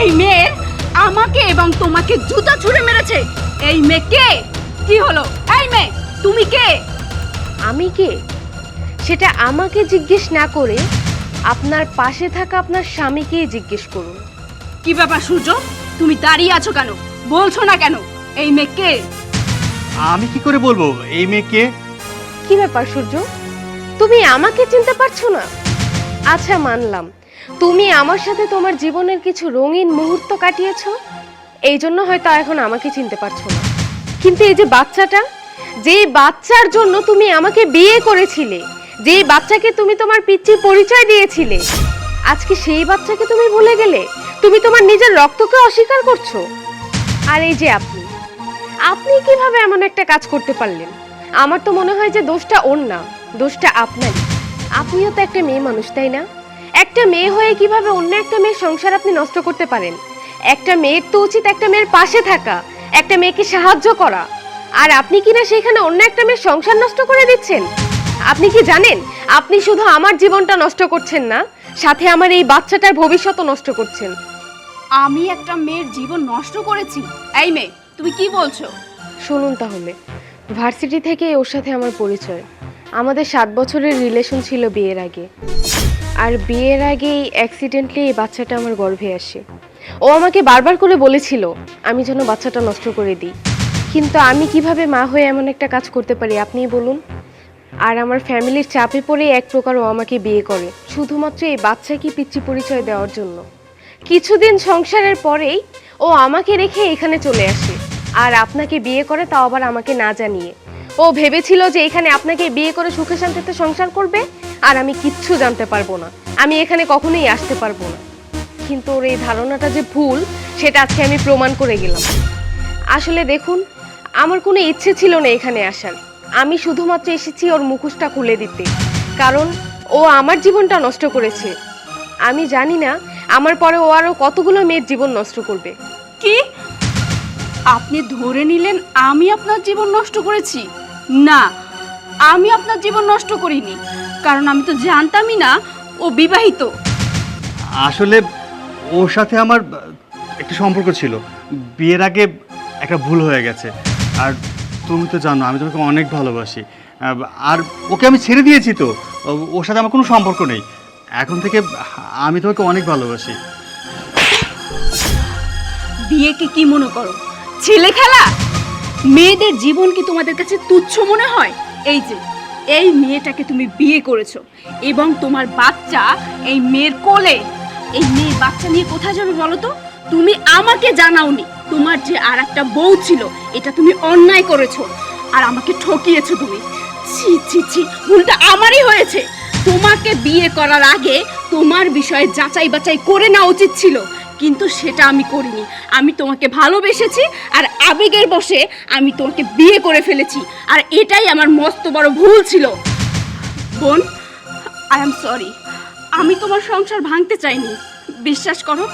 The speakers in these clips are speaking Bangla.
এই মেয়ে আমাকে এবং তোমাকে জুতা ছুঁড়ে মেরেছে। এই মেয়ে কে? কি হলো? এই মেয়ে তুমি কে? আমি কে? সেটা আমাকে জিজ্ঞেস না করে আপনার পাশে থাকা আপনার স্বামীকেই জিজ্ঞেস করুন। কি ব্যাপার সূর্য? তুমি দাঁড়িয়ে আছো কেন? বলছো না কেন? এই মেয়ে কে? আমি কি করে বলব? এই মেয়েকে কি ব্যাপার সূর্য? তুমি আমাকে চিনতে পারছ না? আচ্ছা মানলাম। তুমি আমার সাথে তোমার জীবনের কিছু রঙিন মুহূর্ত কাটিয়েছ? এই জন্য হয়তো এখন আমাকে চিনতে পারছ না। কিন্তু এই যে বাচ্চাটা, যেই বাচ্চার জন্য তুমি আমাকে বিয়ে করেছিলে, যেই বাচ্চাকে তুমি তোমার পিচ্ছি পরিচয় দিয়েছিলে, আজকে সেই বাচ্চাকে তুমি ভুলে গেলে, তুমি তোমার নিজের রক্তকে অস্বীকার করছ? আর এই যে আপনি আপনি কীভাবে এমন একটা কাজ করতে পারলেন? আমার তো মনে হয় যে দোষটা ওর না, দোষটা আপনারই। আপনিও তো একটা মেয়ে মানুষ, তাই না? একটা মেয়ে হয়ে কীভাবে অন্য একটা মেয়ের সংসার আপনি নষ্ট করতে পারেন? একটা মেয়ের তো উচিত একটা মেয়ের পাশে থাকা একটা মেয়েকে সাহায্য করা। আর আপনি কি না সেখানে অন্য একটা মেয়ের সংসার নষ্ট করে দিচ্ছেন? আপনি কি জানেন? আপনি শুধু আমার জীবনটা নষ্ট করছেন না সাথে আমার এই বাচ্চাটার ভবিষ্যৎও নষ্ট করছেন। আমি একটা মেয়ের জীবন নষ্ট করেছি। এই মেয়ে তুমি কি বলছো? শুনুন তাহলে ভার্সিটি থেকে ওর সাথে আমার পরিচয়। আমাদের সাত বছরের রিলেশন ছিল বিয়ের আগে। আর বিয়ের আগেই অ্যাক্সিডেন্টলি এই বাচ্চাটা আমার গর্ভে আসে। ও আমাকে বারবার করে বলেছিল, আমি যেন বাচ্চাটা নষ্ট করে দিই। কিন্তু আমি কীভাবে মা হয়ে এমন একটা কাজ করতে পারি, আপনিই বলুন। আর আমার ফ্যামিলির চাপে পড়ে এক প্রকার ও আমাকে বিয়ে করে, শুধুমাত্র এই বাচ্চাকে পিচ্ছি পরিচয় দেওয়ার জন্য। কিছুদিন সংসারের পরেই ও আমাকে রেখে এখানে চলে আসে। আর আপনাকে বিয়ে করে তাও আবার আমাকে না জানিয়ে। ও ভেবেছিল যে এখানে আপনাকে বিয়ে করে সুখে শান্তিতে সংসার করবে আর আমি কিচ্ছু জানতে পারব না। আমি এখানে কখনোই আসতে পারব না। কিন্তু ওর এই ধারণাটা যে ভুল, সেটা আজকে আমি প্রমাণ করে গেলাম। আসলে দেখুন, আমার কোনো ইচ্ছে ছিল না এখানে আসার। আমি শুধুমাত্র এসেছি ওর মুখোশটা খুলে দিতে। কারণ ও আমার জীবনটা নষ্ট করেছে। আমি জানি না, আমার পরে ও আরও কতগুলো মেয়ের জীবন নষ্ট করবে। কি? আপনি ধরে নিলেন আমি আপনার জীবন নষ্ট করেছি? না, আমি আপনার জীবন নষ্ট করিনি। কারণ আমি তো জানতামই না ও বিবাহিত। আসলে ওর সাথে আমার একটা সম্পর্ক ছিল। বিয়ের আগে একটা ভুল হয়ে গেছে। আর তুমি তো জানো আমি তোমাকে অনেক ভালোবাসি। আর ওকে আমি ছেড়ে দিয়েছি তো। ওর সাথে আমার কোনো সম্পর্ক নেই। এখন থেকে আমি তোমাকে অনেক ভালোবাসি। বিয়েকে কি মনে করো? ছেলে খেলা? মেয়েদের জীবন কি তোমাদের কাছে তুচ্ছ মনে হয়? এই যে এই মেয়েটাকে তুমি বিয়ে করেছ এবং তোমার বাচ্চা এই মেয়ের কোলে। এই মেয়ে বাচ্চা নিয়ে কোথায় যাবে বলো তো? তুমি আমাকে জানাওনি, তোমার যে আর একটা বউ ছিল, এটা তুমি অন্যায় করেছ আর আমাকে ঠকিয়েছো তুমি। ছি ছি ছি, ভুলটা আমারই হয়েছে। তোমাকে বিয়ে করার আগে তোমার বিষয়ে যাচাই বাছাই করে নেওয়া উচিত ছিল। কিন্তু সেটা আমি করিনি। আমি তোমাকে ভালোবেসেছি আর আবেগের বসে আমি তোমাকে বিয়ে করে ফেলেছি। আর এটাই আমার মস্ত বড় ভুল ছিল। বোন আই এম সরি আমি তোমার সংসার ভাঙতে চাইনি। বিশ্বাস করো,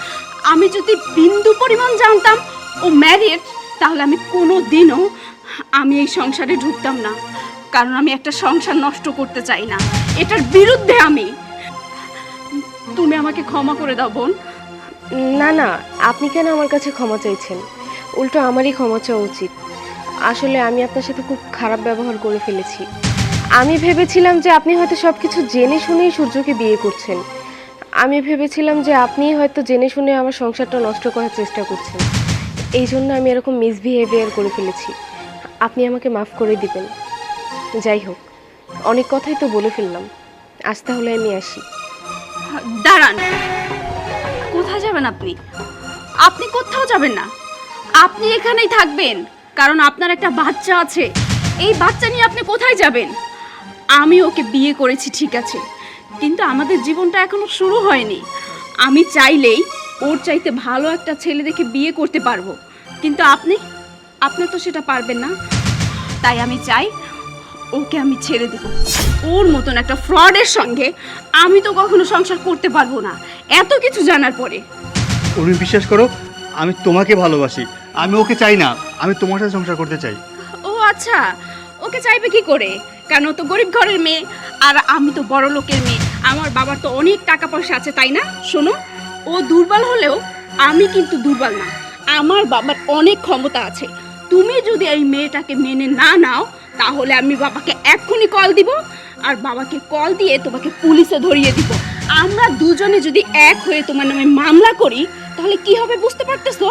আমি যদি বিন্দু পরিমাণ জানতাম ও ম্যারিড তাহলে আমি কোনো দিনও আমি এই সংসারে ঢুকতাম না। কারণ আমি একটা সংসার নষ্ট করতে চাই না। এটার বিরুদ্ধে আমি। তুমি আমাকে ক্ষমা করে দাও, বোন। না না, আপনি কেন আমার কাছে ক্ষমা চাইছেন? উল্টো আমারই ক্ষমা চাওয়া উচিত। আসলে আমি আপনার সাথে খুব খারাপ ব্যবহার করে ফেলেছি। আমি ভেবেছিলাম যে আপনি হয়তো সব কিছু জেনে শুনেই সূর্যকে বিয়ে করছেন। আমি ভেবেছিলাম যে আপনি হয়তো জেনে শুনে আমার সংসারটা নষ্ট করার চেষ্টা করছেন। এই জন্য আমি এরকম মিসবিহেভিয়ার করে ফেলেছি। আপনি আমাকে মাফ করে দিবেন। যাই হোক, অনেক কথাই তো বলে ফেললাম। আজ তাহলে আমি আসি। দাঁড়ান। যাবেন আপনি। আপনি কোথাও যাবেন না। আপনি এখানেই থাকবেন, কারণ আপনার একটা বাচ্চা আছে। এই বাচ্চা নিয়ে আপনি কোথায় যাবেন? আমি ওকে বিয়ে করেছি, ঠিক আছে, কিন্তু আমাদের জীবনটা এখনও শুরু হয়নি। আমি চাইলেই ওর চাইতে ভালো একটা ছেলে দেখে বিয়ে করতে পারব, কিন্তু আপনি আপনি তো সেটা পারবেন না। তাই আমি চাই ওকে আমি ছেড়ে দেব। ওর মতন একটা ফ্রডের সঙ্গে আমি তো কখনো সংসার করতে পারব না। এত কিছু জানার পরে। উনি বিশ্বাস করো, আমি তোমাকে ভালোবাসি। আমি ওকে চাই না, আমি তোমার সাথে সংসার করতে চাই। ও আচ্ছা ওকে চাইবে কি করে? ও তো গরিব ঘরের মেয়ে, আর আমি তো বড় লোকের মেয়ে। আমার বাবার তো অনেক টাকা পয়সা আছে, তাই না? শোনো, ও দুর্বল হলেও আমি কিন্তু দুর্বল না। আমার বাবার অনেক ক্ষমতা আছে। তুমি যদি এই মেয়েটাকে মেনে না নাও, তাহলে আমি বাবাকে এক্ষুনি কল দিব, আর বাবাকে কল দিয়ে তোমাকে পুলিশে ধরিয়ে দিব। আমরা দুজনে যদি এক হয়ে তোমার নামে মামলা করি তাহলে কি হবে বুঝতে পারতেছো?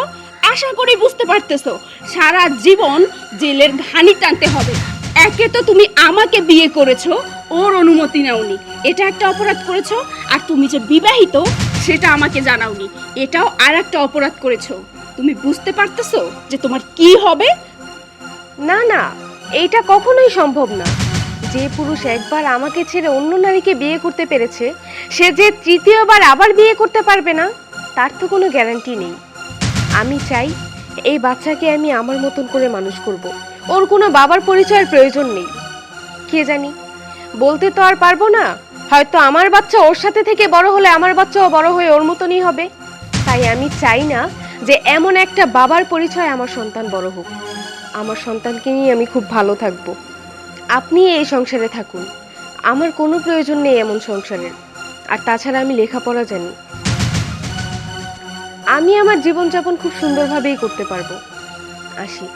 আশা করি বুঝতে পারতেছো। সারা জীবন জেলের ঘানি টানতে হবে। একে তো তুমি আমাকে বিয়ে করেছ, ওর অনুমতি নাওনি। এটা একটা অপরাধ করেছ, আর তুমি যে বিবাহিত, সেটা আমাকে জানাওনি। এটাও আর একটা অপরাধ করেছ। তুমি বুঝতে পারতেছো যে তোমার কি হবে? না না এইটা কখনোই সম্ভব না। যে পুরুষ একবার আমাকে ছেড়ে অন্য নারীকে বিয়ে করতে পেরেছে, সে যে তৃতীয়বার আবার বিয়ে করতে পারবে না তার তো কোনো গ্যারান্টি নেই। আমি চাই এই বাচ্চাকে আমি আমার মতন করে মানুষ করব। ওর কোনো বাবার পরিচয়ের প্রয়োজন নেই। কে জানি? বলতে তো আর পারব না। হয়তো আমার বাচ্চা ওর সাথে থেকে বড় হলে আমার বাচ্চাও বড় হয়ে ওর মতনই হবে। তাই আমি চাই না যে এমন একটা বাবার পরিচয় আমার সন্তান বড় হোক। আমার সন্তানকে নিয়ে আমি খুব ভালো থাকব। আপনি এই সংসারে থাকুন। আমার কোনো প্রয়োজন নেই এমন সংসারের। আর তাছাড়া আমি লেখাপড়া জানি। আমি আমার জীবনযাপন খুব সুন্দরভাবেই করতে পারব। আসি।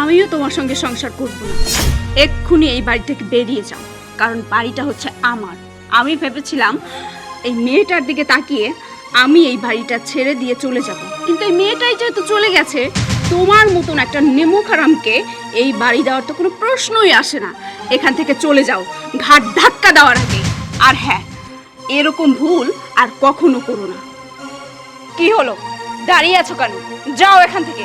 আমিও তোমার সঙ্গে সংসার করব না। এক্ষুনি এই বাড়ি থেকে বেরিয়ে যাও, কারণ বাড়িটা হচ্ছে আমার। আমি ভেবেছিলাম এই মেয়েটার দিকে তাকিয়ে আমি এই বাড়িটা ছেড়ে দিয়ে চলে যাব। কিন্তু এই মেয়েটাই যেহেতু চলে গেছে, তোমার মতন একটা নেমুখারামকে এই বাড়ি দেওয়ার তো কোনো প্রশ্নই আসে না। এখান থেকে চলে যাও, ঘাট ধাক্কা দেওয়ার আগে। আর হ্যাঁ এরকম ভুল আর কখনো করো না। কি হলো? দাঁড়িয়ে আছো কেন? যাও এখান থেকে।